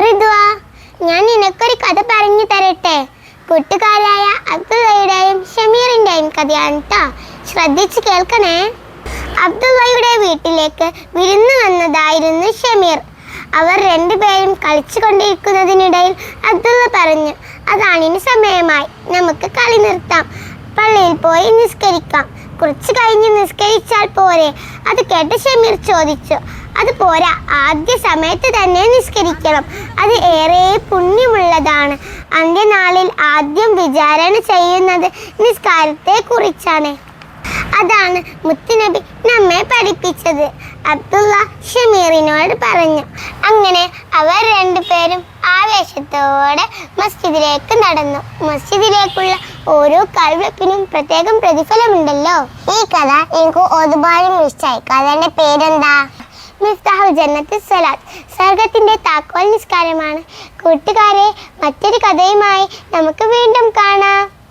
ഋതുവ ഞാൻ നിനക്കൊരു കഥ പറഞ്ഞു തരട്ടെ. കൂട്ടുകാരായ അബ്ദുള്ളയുടെയും ഷമീറിന്റെയും കഥയാണ് കേട്ടോ ശ്രദ്ധിച്ച് കേൾക്കണേ. അബ്ദുള്ളയുടെ വീട്ടിലേക്ക് വിരുന്ന് വന്നതായിരുന്നു ഷമീർ. അവർ രണ്ടുപേരും കളിച്ചു കൊണ്ടിരിക്കുന്നതിനിടയിൽ അബ്ദുള്ള പറഞ്ഞു അതാണിന് സമയമായി. നമുക്ക് കളി നിർത്താം. പള്ളിയിൽ പോയി നിസ്കരിക്കാം. കുറച്ച് കഴിഞ്ഞ് നിസ്കരിച്ചാൽ പോരെ? അത് കേട്ട് ഷമീർ ചോദിച്ചു അത് പോരാ. ആദ്യ സമയത്ത് തന്നെ നിസ്കരിക്കണം. അത് ഏറെ പുണ്യമുള്ളതാണ്. അന്ത്യനാളിൽ ആദ്യം വിചാരണ ചെയ്യുന്നത് നിസ്കാരത്തെ കുറിച്ചാണ് അതാണ് മുത്തുനബി നമ്മെ പഠിപ്പിച്ചത്. അബ്ദുള്ള ഷമീറിനോട് പറഞ്ഞു. അങ്ങനെ അവർ രണ്ടുപേരും ആവേശത്തോടെ മസ്ജിദിലേക്ക് നടന്നു. മസ്ജിദിലേക്കുള്ള ഓരോ കഴിവപ്പിനും പ്രത്യേകം പ്രതിഫലമുണ്ടല്ലോ. ഈ കഥ എനിക്ക് ഒരുപാട് ഇഷ്ടമായി. കഥയുടെ പേരെന്താ? ജന്നത്ത് സലാത്ത് സ്വർഗത്തിന്റെ താക്കോൽ നിസ്കാരമാണ്. കൂട്ടുകാരെ മറ്റൊരു കഥയുമായി നമുക്ക് വീണ്ടും കാണാം.